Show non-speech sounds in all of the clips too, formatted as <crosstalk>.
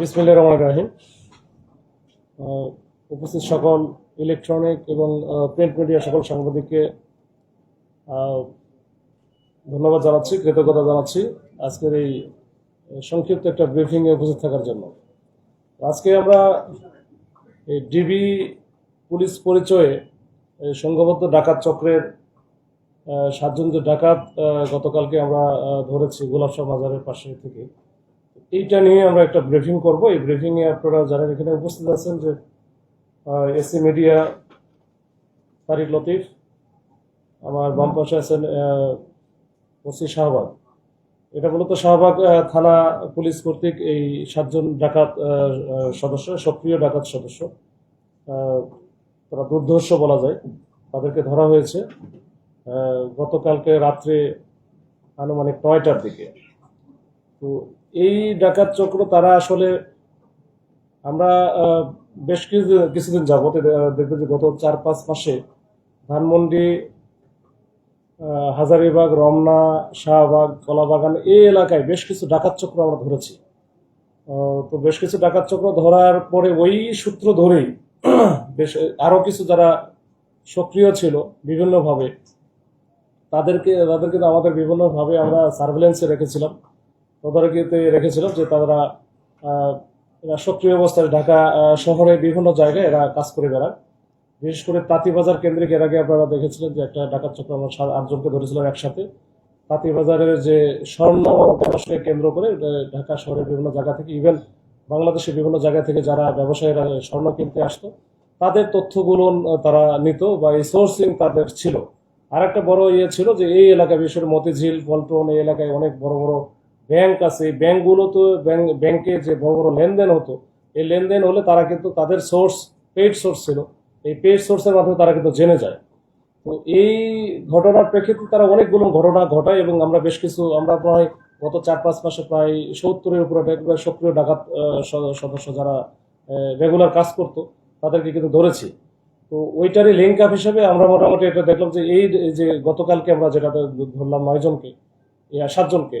বিসমিল্লা রহমান রাহিম। উপস্থিত সকল ইলেকট্রনিক এবং প্রিন্ট মিডিয়া সকল সাংবাদিককে ধন্যবাদ জানাচ্ছি, কৃতজ্ঞতা জানাচ্ছি আজকের এই সংক্ষিপ্ত একটা ব্রিফিংয়ে উপস্থিত থাকার জন্য। আজকে আমরা এই ডিবি পুলিশ পরিচয়ে সংঘবদ্ধ ডাকাত চক্রের সাতজন যে ডাকাত গতকালকে আমরা ধরেছি গোলাপশাহ বাজারের পাশে থেকে। এইটা নিয়ে আমরা একটা ব্রিফিং করব। এই ব্রিফিং এ আপনারা যারা এখানে উপস্থিত আছেন যে এসি মিডিয়া তারিক লতিফ, আমার বাম পাশে আছেন ওসি শাহবাগ। এটা মূলত শাহবাগ থানা পুলিশ কর্তৃক এই সাতজন ডাকাত সদস্য, সক্রিয় ডাকাত সদস্য তারা দুর্ধর্ষ বলা যায়, তাদেরকে ধরা হয়েছে। গতকালকে রাত্রে আনুমানিক নয়টার দিকে। তো এই ডাকাত চক্র তারা আসলে আমরা বেশ কিছু, কিছুদিন যাবত দেখবে যে গত চার, পাঁচ মাসে ধানমন্ডি হাজারিবাগ, রমনা, শাহবাগ, কলাবাগান এই এলাকায় বেশ কিছু ডাকাত চক্র আমরা ধরেছি। তো বেশ কিছু ডাকাত চক্র ধরার পরে ওই সূত্র ধরেই <clears throat> বেশ আরও কিছু যারা সক্রিয় ছিল বিভিন্নভাবে, তাদেরকে তাদেরকে আমাদের বিভিন্নভাবে আমরা সার্ভেলেন্সে রেখেছিলাম। তদারকিতে রেখেছিলাম যে তারা এরা সক্রিয় অবস্থায় ঢাকা শহরে বিভিন্ন জায়গায় এরা কাজ করে বেড়ায়। বিশেষ করে তাঁতিবাজার কেন্দ্রিক এর আগে আপনারা দেখেছিলেন যে একটা ডাকাত চক্র আমরা আটজনকে ধরেছিলাম একসাথে? তাঁতিবাজারের যে স্বর্ণ ব্যবসাকে কেন্দ্র করে ঢাকা শহরের বিভিন্ন জায়গা থেকে ইভেন বাংলাদেশের বিভিন্ন জায়গা থেকে যারা ব্যবসায়ীরা স্বর্ণ কিনতে আসতো, তাদের তথ্যগুলো তারা নিত বা এই সোর্সিং তাদের ছিল। আর একটা বড় ইয়ে ছিল যে এই এলাকায়, বিশেষ মতিঝিল, পল্টন এই এলাকায় অনেক বড় বড় ব্যাংক আছে, ব্যাংকগুলো তো ব্যাংক যে বড় বড় লেনদেন হতো, এই লেনদেন হলে তারা কিন্তু তাদের সোর্স পেইড সোর্স ছিল। এই পেইড সোর্সের মাধ্যমে তারা কিন্তু জেনে যায়। তো এই ঘটনার প্রেক্ষিতে তারা অনেকগুলো ঘটনা ঘটায় এবং আমরা বেশ কিছু, আমরা প্রায় গত চার পাঁচ মাসে প্রায় সত্তরের উপরে সক্রিয় ডাকাত সদস্য যারা রেগুলার কাজ করতো, তাদেরকে কিন্তু ধরেছি। তো ওইটারই লিঙ্ক আপ হিসেবে আমরা মোটামুটি এটা দেখলাম যে এই যে গতকালকে আমরা যেটা ধরলাম নয়জনকে সাতজনকে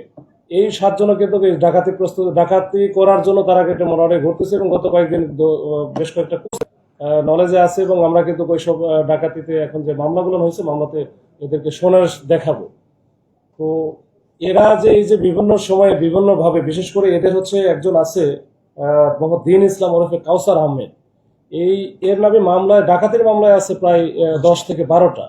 এই সাতজনও কিন্তু ডাকাতি প্রস্তুত ডাকাতি করার জন্য তারা কিন্তু মোটামুটি ঘুরতেছে এবং গত কয়েকদিন বেশ কয়েকটা নলেজে আছে এবং আমরা কিন্তু ওইসব আহ, ডাকাতিতে এখন যে মামলাগুলো হয়েছে মামলাতে এদেরকে সোনার দেখাবো। তো এরা যে এই যে বিভিন্ন সময়ে বিভিন্ন ভাবে বিশেষ করে এদের হচ্ছে একজন আছে মোহাম্মদ ইসলাম ওরফে কাউসার আহমেদ। এই এর নামে মামলায় ডাকাতির মামলায় আছে প্রায় দশ থেকে বারোটা।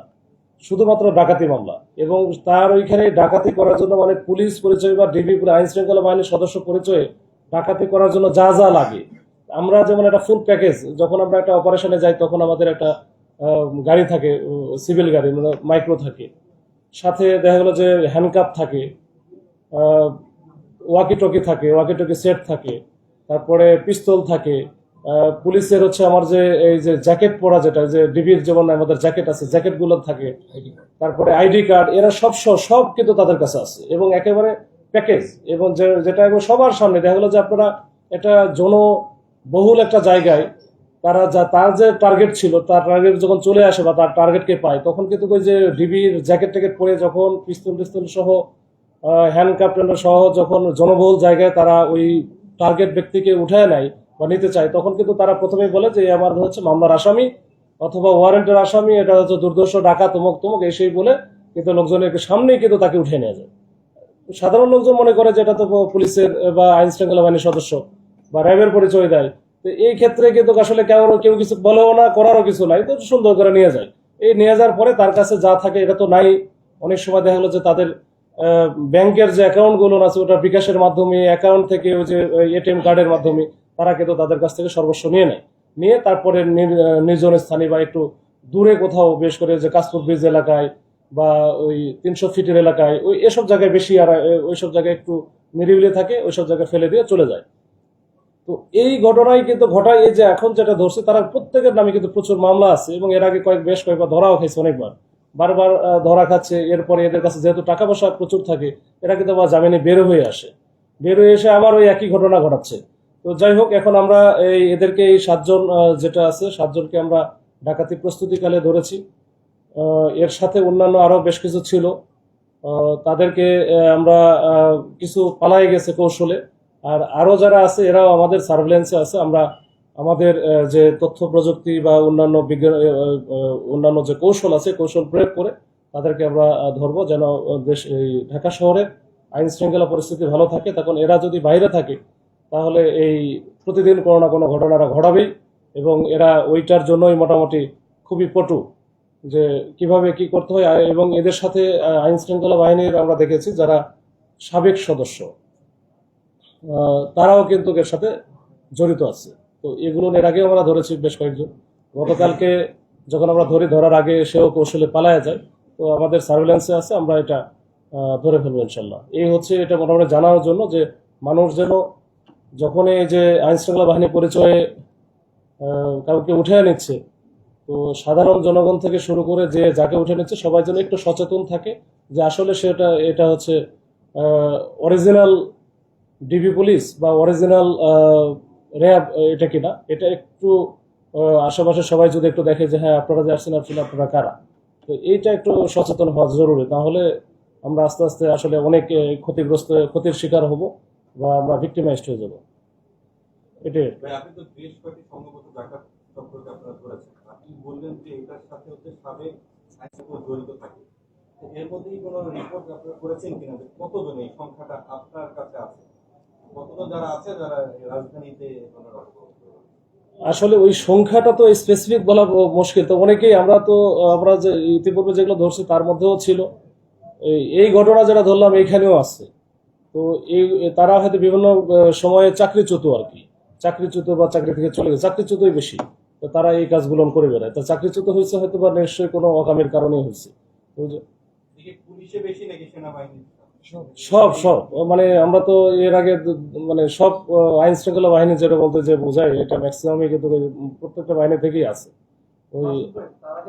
শুধুমাত্র ডাকাতি মামলা। এবং তার ওইখানে ডাকাতি করার জন্য মানে পুলিশ পরিচয় বা ডিবি আইন শৃঙ্খলা বাহিনীর সদস্য পরিচয়ে ডাকাতি করার জন্য যা যা লাগে। আমরা যেমন একটা ফুল প্যাকেজ যখন আমরা একটা অপারেশনে যাই, তখন আমাদের একটা গাড়ি থাকে সিভিল গাড়ি মানে মাইক্রো থাকে। সাথে দেখা গেলো যে হ্যান্ডকাপ থাকে ওয়াকি টকি থাকে ওয়াকি টকি সেট থাকে, তারপরে পিস্তল থাকে পুলিশের হচ্ছে আমার যে, এই যে জ্যাকেট পরা যেটা, যে ডিবির যেমন আমাদের জ্যাকেট আছে, জ্যাকেটগুলো থাকে। তারপরে আইডি কার্ড, এরা সব সব কিন্তু তাদের কাছে আছে। এবং একেবারে প্যাকেজ। এবং যেটা এবং সবার সামনে, দেখা গেলো যে আপনারা একটা জনবহুল একটা জায়গায়, তারা যা, তার যে টার্গেট ছিল, তার টার্গেট যখন চলে আসে বা তার টার্গেটকে পায়, তখন কিন্তু ওই যে ডিবির জ্যাকেট ট্যাকেট পরে যখন পিস্তল টিস্তল সহ হ্যান্ড ক্যাপ্টেন সহ যখন জনবহুল জায়গায় তারা ওই টার্গেট ব্যক্তিকে উঠায় নেয় বা নিতে চায়, তখন কিন্তু তারা প্রথমেই বলে যে আমার হচ্ছে মামলার আসামি অথবা ওয়ারেন্টের আসামি, এটা হচ্ছে দুর্দর্শ ডাকা তমক তমক এই সেই বলে কিন্তু লোকজনের সামনেই কিন্তু তাকে উঠে নিয়ে যায়। সাধারণ লোকজন মনে করে যে, এটা তো পুলিশের বা আইন শৃঙ্খলা বাহিনীর সদস্য বা র্যাবের পরিচয় দেয়। তো এই ক্ষেত্রে কিন্তু আসলে কেউ কেউ কিছু বলেও না, করারও কিছু নাই, তো সুন্দর করে নিয়ে যায়। এই নিয়ে যাওয়ার পরে তার কাছে যা থাকে এটা তো নাই। অনেক সময় দেখা গেলো যে, তাদের ব্যাংকের যে অ্যাকাউন্টগুলো আছে, ওটা বিকাশের মাধ্যমে অ্যাকাউন্ট থেকে ওই যে এটিএম কার্ডের মাধ্যমে তারা কিন্তু তাদের কাছ থেকে সর্বস্ব নিয়ে নেয়। নিয়ে তারপরে নির্জন স্থানে বা একটু দূরে কোথাও বেশ করে যে কাশপুর ব্রিজ এলাকায় বা ওই তিনশো ফিটের এলাকায়, ওই এসব জায়গায় বেশি আর ওইসব জায়গায় একটু নিরিবিলি থাকে, ওইসব জায়গায় ফেলে দিয়ে চলে যায়। তো এই ঘটনায় কিন্তু ঘটায় এই যে এখন যেটা ধরছে, তারা প্রত্যেকের নামে কিন্তু প্রচুর মামলা আছে এবং এর আগে কয়েক, বেশ কয়েকবার ধরাও খাইছে অনেকবার। বারবার ধরা খাচ্ছে, এরপরে এদের কাছে যেহেতু টাকা পয়সা প্রচুর থাকে, এরা কিন্তু আবার জামিনে বের হয়ে আসে। বের হয়ে এসে আবার ওই একই ঘটনা ঘটাচ্ছে। তো যাই হোক, এখন আমরা এই এদেরকে এই সাতজন যেটা আছে, সাতজনকে আমরা ডাকাতি প্রস্তুতিকালে ধরেছি। এর সাথে অন্যান্য আরও বেশ কিছু ছিল। তাদেরকে আমরা কিছু পালাই গেছে কৌশলে। আর আরও যারা আছে, এরাও আমাদের সার্ভেলেন্সে আছে। আমরা আমাদের যে তথ্য প্রযুক্তি বা অন্যান্য বিজ্ঞান অন্যান্য যে কৌশল আছে, কৌশল প্রয়োগ করে তাদেরকে আমরা ধরবো যেন দেশ, এই ঢাকা শহরে আইন শৃঙ্খলা পরিস্থিতি ভালো থাকে। তখন এরা যদি বাইরে থাকে তাহলে এই প্রতিদিন কোনো না কোনো ঘটনাটা ঘটাবেই এবং এরা ওইটার জন্যই মোটামুটি খুবই পটু যে কীভাবে কি করতে হয়। এবং এদের সাথে আইন শৃঙ্খলা বাহিনীর আমরা দেখেছি যারা সাবেক সদস্য। তারাও কিন্তু এর সাথে জড়িত আছে। তো এগুলো এর আগেও আমরা ধরেছি বেশ কয়েকজন। গতকালকে যখন আমরা ধরি, ধরার আগে সেও কৌশলে পালায়া যায়। তো আমাদের সার্ভেলেন্সে আছে, আমরা এটা ধরে ফেলব ইনশাল্লাহ। এই হচ্ছে এটা মোটামুটি জানার জন্য যে মানুষ যেন যখন এই যে আইন শৃঙ্খলা বাহিনী পরিচয়ে কাউকে উঠে নিচ্ছে, তো সাধারণ জনগণ থেকে শুরু করে যে যাকে উঠে নিচ্ছে সবাই যেন একটু সচেতন থাকে যে আসলে সেটা, এটা হচ্ছে অরিজিনাল ডিবি পুলিশ বা অরিজিনাল র্যাব, এটা কিনা, এটা একটু আশেপাশে সবাই যদি একটু দেখে যে হ্যাঁ আপনারা যে আসছেন আসলে আপনারা কারা? তো এইটা একটু সচেতন হওয়া জরুরি। তাহলে আমরা আস্তে আস্তে আসলে অনেক ক্ষতিগ্রস্ত, ক্ষতির শিকার হব। বা আমরা ভিক্টিমাইজড হয়ে যাব। এটাই আপনি তো বেশ কয়েকটি ডাকাত আপনারা ধরেছেন। আপনি বললেন যে এটার সাথে হচ্ছে সাবেক জড়িত থাকে। এর মধ্যেই কোনো রিপোর্ট আপনারা করেছেন কিনা? যে কতজন এই সংখ্যাটা আপনার কাছে আছে? কতজন যারা আছে যারা রাজধানীতে কোনো রকম আসলে ওই সংখ্যাটা তো স্পেসিফিক বলা মুশকিল। তো অনেকেই আমরা তো আমরা যে ইতিপূর্বে যেগুলো ধরছি তার মধ্যেও ছিল। এই- এই ঘটনা যেটা ধরলাম এইখানেও আছে। তো এই তারা হয়তো বিভিন্ন সময়ে চাকরিচ্যুত আর কি। চাকরিচ্যুত বা চাকরি থেকে চলে গেছে। চাকরিচ্যুতই বেশি। তো তারা এই কাজগুলো করে বেড়ায়। তো চাকরিচ্যুত হয়েছে হয়তো বা নিশ্চয়ই কোনো অকামের কারণে হয়েছে। সব সব। মানে আমরা তো এর আগে মানে সব আইন শৃঙ্খলা বাহিনী যেটা বলতে যে বোঝায় এটা ম্যাক্সিমামই কিন্তু প্রত্যেকটা বাহিনী থেকেই আছে। ওই তারা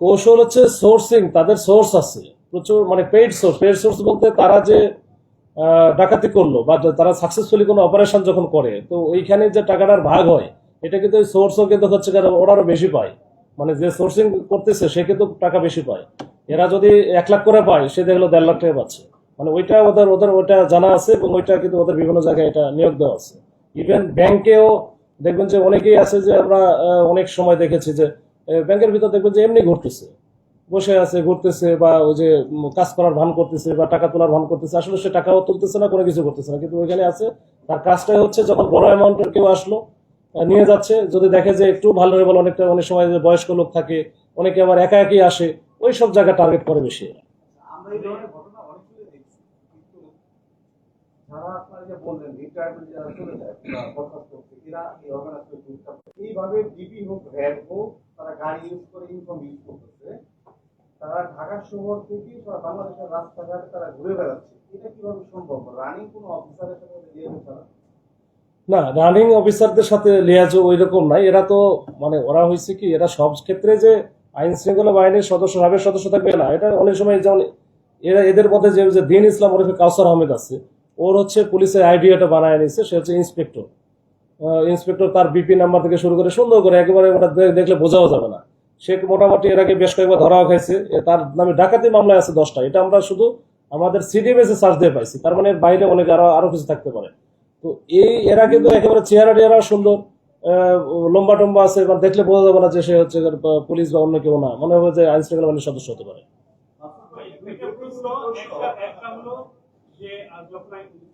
কৌশল হচ্ছে সোর্সিং তাদের সোর্স আছে। প্রচুর মানে পেইড সোর্স পেইড সোর্স বলতে তারা যে ডাকাতি করল বা তারা সাকসেসফুলি কোনো অপারেশন যখন করে, তো ওইখানে যে টাকাটার ভাগ হয়, এটা কিন্তু সোর্সও কিন্তু হচ্ছে ওরারও বেশি পায়। মানে যে সোর্সিং করতেছে, সে কিন্তু টাকা বেশি পায়। এরা যদি এক লাখ করে পায়, সে দেখল দেড় লাখ টাকা পাচ্ছে। মানে ওইটা ওদের ওদের, ওইটা জানা আছে এবং ওইটা কিন্তু ওদের বিভিন্ন জায়গায় এটা নিয়োগ দেওয়া আছে। ইভেন ব্যাংকেও দেখবেন যে অনেকেই আছে যে আমরা অনেক সময় দেখেছি যে ব্যাংকের ভিতর দেখবেন যে এমনি ঘুরতেছে। বসে আছে, ঘুরতেছে বা ওই যে কাজ করার ভান করতেছে বা টাকা তোলার ভান করতেছে, আসলে সে টাকাও তুলতেছে না, কোনো কিছু করতেছে না। কিন্তু ওইখানে আছে, তার কাজটাই হচ্ছে যখন বড় অ্যামাউন্টের কেউ আসলো নিয়ে যাচ্ছে, যদি দেখে যে একটু ভালো অনেকটা, অনেক সময় বয়স্ক লোক থাকে, অনেকে আবার একা একই আসে ওই সব জায়গা টার্গেট করে বেশি এরা। আমরা এই ধরনের ঘটনা অনেকগুলো দেখছি কিন্তু যারা আপনারা বললেন যারা এইভাবে হোক হোক, তারা গাড়ি ইউজ করে ইউজ করতেছে। তারা থেকে বাংলাদেশের তারা ঘুরে বেড়াচ্ছে। এটা কীভাবে সম্ভব? রানিং কোনো তারা না? রানিং অফিসারদের সাথে লিয়াজ ওই রকম নাই। এরা তো মানে ওরা হয়েছে কি, এরা সব ক্ষেত্রে যে আইন শৃঙ্খলা বাহিনীর সদস্য, সাবেক সদস্য থাকবে না। এটা অনেক সময় যেমন এরা, এদের মধ্যে যে দিন ইসলাম ওরফে কাউসার আহমেদ আছে ওর হচ্ছে পুলিশের আইডিয়াটা বানায় নিছে, সে হচ্ছে ইন্সপেক্টর। ইন্সপেক্টর তার বিপি নাম্বার থেকে শুরু করে সুন্দর করে একেবারে ওটা দেখলে বোঝাও যাবে না। সে মোটামুটি এর আগে বেশ কয়েকবার ধরাও খাইছে। তার নামে ডাকাতি মামলায় আছে দশটা। এটা আমরা শুধু আমাদের সিডিএমএস এ সার্চ দিয়ে পাইছি। তার মানে বাইরে অনেক আরও আরও কিছু থাকতে পারে। তো এই এরা কিন্তু একেবারে চেহারা টেহারা সুন্দর লম্বা টম্বা আছে, এবার দেখলে বোঝা যাবে না যে সে হচ্ছে পুলিশ বা অন্য কেউ না। মনে হবে যে আইন শৃঙ্খলা বাহিনীর সদস্য হতে পারে। এটা প্রশ্ন একটা